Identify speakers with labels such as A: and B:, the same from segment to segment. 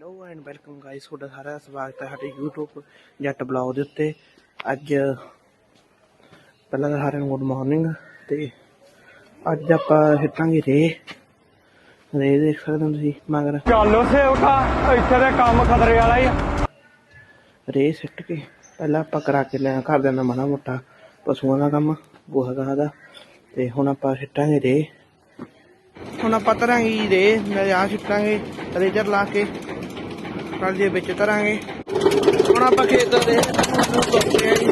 A: Hello and welcome guys ਤੁਹਾਡਾ ਸਾਰਾ ਸਵਾਗਤ ਹੈ ਸਾਡੇ YouTube ਜੱਟ ਬਲੌਗ ਦੇ ਉੱਤੇ। ਅੱਜ ਪਹਿਲਾਂ ਤਾਂ ਸਾਰਿਆਂ ਨੂੰ ਗੁੱਡ ਮਾਰਨਿੰਗ ਤੇ ਅੱਜ ਆਪਾਂ ਹਿੱਟਾਂਗੇ ਰੇ। ਰੇ ਦੇਖ ਸਕਦੇ ਹੋ ਤੁਸੀਂ ਮਗਰ
B: ਚੱਲ ਸੇ ਉਠਾ ਇੱਥੇ ਦੇ ਕੰਮ ਖਤਰੇ ਵਾਲਾ ਹੀ।
A: ਰੇ ਸਿੱਟ ਕੇ ਪਹਿਲਾਂ ਆਪਾਂ ਕਰਾ ਕੇ ਲਿਆ ਘਰ ਦੇ ਨਾਲ ਮਾੜਾ ਮੋਟਾ ਪਸ਼ੂਆਂ ਦਾ ਕੰਮ ਗੋਹਾ ਗਾਹ ਦਾ। ਤੇ ਹੁਣ ਆਪਾਂ ਸਿੱਟਾਂਗੇ ਰੇ। ਹੁਣ ਆਪਾਂ ਤਰਾਂਗੇ ਰੇ ਨਾਲੇ ਆ ਸਿੱਟਾਂਗੇ ਰੇਜਰ ਲਾ ਕੇ। ਨਾਲ ਦੇ ਵਿੱਚ ਤਰਾਂਗੇ ਹੁਣ ਆਪਾਂ ਖੇਤ ਦੇ ਤੋਪਦੇ ਆ ਜੀ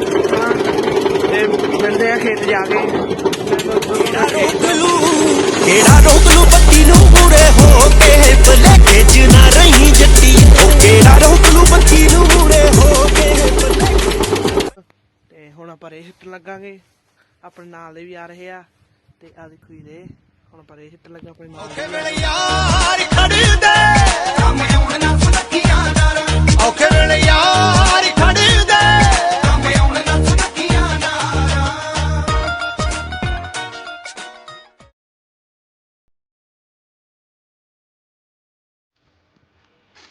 A: ਤੇ ਮਿਲਦੇ ਆ ਖੇਤ ਜਾ ਕੇ।
C: ਕਿਹੜਾ ਰੋਕ ਲੂ ਬੱਤੀ ਨੂੰ ਮੂਰੇ ਹੋ ਕੇ ਬਲੇਕੇ ਚ ਨਾ ਰਹੀ ਜੱਟੀ ਉਹ ਕਿਹੜਾ ਰੋਕ ਲੂ ਬੱਤੀ ਨੂੰ ਮੂਰੇ ਹੋ ਕੇ
A: ਤੇ ਹੁਣ ਆਪਾਂ ਰੇ ਹਿੱਟ ਲੱਗਾਂਗੇ। ਆਪਣੇ ਨਾਲ ਦੇ ਵੀ ਆ ਰਹੇ ਆ। ਤੇ ਆ ਦੇਖੋ ਜੀ ਰੇ ਹੁਣ ਆਪਾਂ ਰੇ ਹਿੱਟ ਲੱਗਾ ਆਪਣੇ ਨਾਲ ਰਹੇ ਆ।
C: ਯਾਰ ਖੜਦੇ।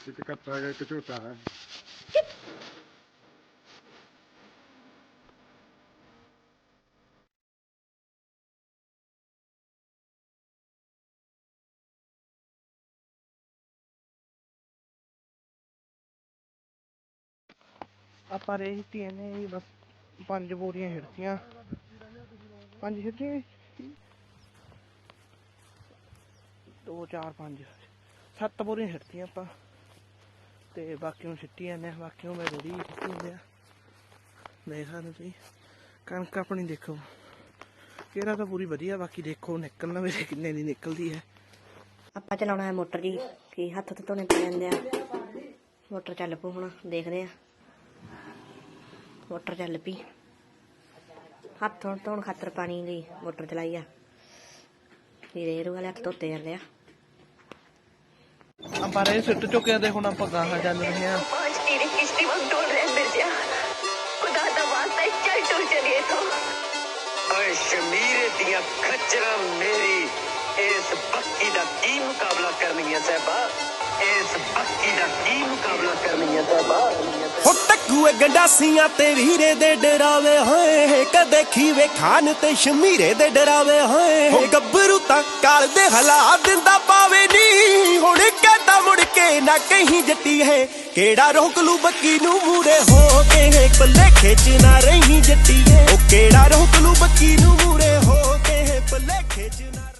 D: ਇੱਕ ਕੱਟਾ ਹੈ ਇੱਕ ਝੋਟਾ ਹੈ
A: ਆਪਾਂ ਰੇ ਹਿੱਟੀਆਂ ਨੇ ਬਸ ਪੰਜ ਬੋਰੀਆਂ ਹਿੱਟੀਆਂ ਪੰਜ ਹਿੱਟੀਆਂ ਦੋ, ਚਾਰ, ਪੰਜ, ਸੱਤ ਬੋਰੀਆਂ ਹਿੱਟੀਆਂ ਆਪਾਂ। ਤੇ ਬਾਕੀ ਨੂੰ ਸਿੱਟੀਆਂ ਨੇ ਬਾਕੀ ਨੂੰ ਮੈਂ ਰੋੜੀ ਸਿੱਟੀ ਹੁੰਦੇ ਆ। ਦੇਖ ਸਕਦੇ ਤੁਸੀਂ। ਕਣਕ ਆਪਣੀ ਦੇਖੋ। ਕਿਹੜਾ ਤਾਂ ਪੂਰੀ ਵਧੀਆ, ਬਾਕੀ ਦੇਖੋ ਨਿਕਲਣਾ ਮੇਰੇ ਕਿੰਨੇ ਦੀ ਨਿਕਲਦੀ ਹੈ।
E: ਆਪਾਂ ਚਲਾਉਣਾ ਹੈ ਮੋਟਰ ਜੀ ਕੀ ਹੱਥ ਤੇ ਧੋਣੇ ਪੈ ਜਾਂਦੇ ਆ। ਮੋਟਰ ਚੱਲ ਪੂ ਹੁਣ, ਦੇਖਦੇ ਆ। ਮੋਟਰ ਚੱਲ ਪਈ। ਹੱਥ ਧੋਣ ਖਾਤਰ ਪਾਣੀ ਲਈ ਮੋਟਰ ਚਲਾਈ ਆ। ਵੀਰੇ ਰੂ ਵਾਲੇ ਹੱਥ ਧੋਤੇ ਜਾਂਦੇ ਆ।
A: ਆਪਾਂ ਰੇ ਸਿੱਟ ਚੁੱਕੇ ਆ ਤੇ ਹੁਣ ਆਪਾਂ ਗਾਹਾਂ ਚੱਲ ਰਹੇ ਆ
F: पांच तीर किश्ती वक्त डोल रहे हैं मिर्जा खुदा दा वास्ता है, चल टुर चलिए तो
G: ਓਏ ਸ਼ਮੀਰੇ ਦੀਆਂ ਖੱਚਰਾਂ ਮੇਰੀ ਇਸ ਬੱਕੀ ਦਾ ਕੀ ਮੁਕਾਬਲਾ ਕਰਨੀਆਂ ਸਹਿਬਾ ਇਸ ਬੱਕੀ ਦਾ ਕੀ ਮੁਕਾਬਲਾ ਕਰਨੀਆਂ ਸਹਿਬਾ
C: ਹੋ। ਟੱਕੂਏ ਗੰਡਾਸੀਆਂ ਤੇ ਵੀਰੇ ਦੇ ਡਰਾਵੇ ਹੋਏ ਕਦੇ ਖੀਵੇ ਖਾਨ ਤੇ ਸ਼ਮੀਰੇ ਦੇ ਡਰਾਵੇ ਹੋਏ, ਹੋ ਗੱਭਰੂ ਤਾਂ ਕਾਲ ਦੇ ਹਲਾ ਦਿੰਦਾ ਪਾਵੇ ਨੀ। ਹੁਣ ਕਹਿੰਦਾ ਮੁੜ ਕੇ ਨਾ ਕਹੀਂ ਜੱਟੀ ਹੈ, ਕਿਹੜਾ ਰੋਕ ਲੂ ਬੱਕੀ ਨੂੰ ਮੂਰੇ ਹੋ ਕੇ ਬੱਲੇ ਖੇਚ ਨਾ ਰਹੀ ਜੱਟੀ ਹੈ, ਉਹ ਕਿਹੜਾ ਰੋਕ ਲੂ ਬੱਕੀ ਨੂੰ ਮੂਹਰੇ?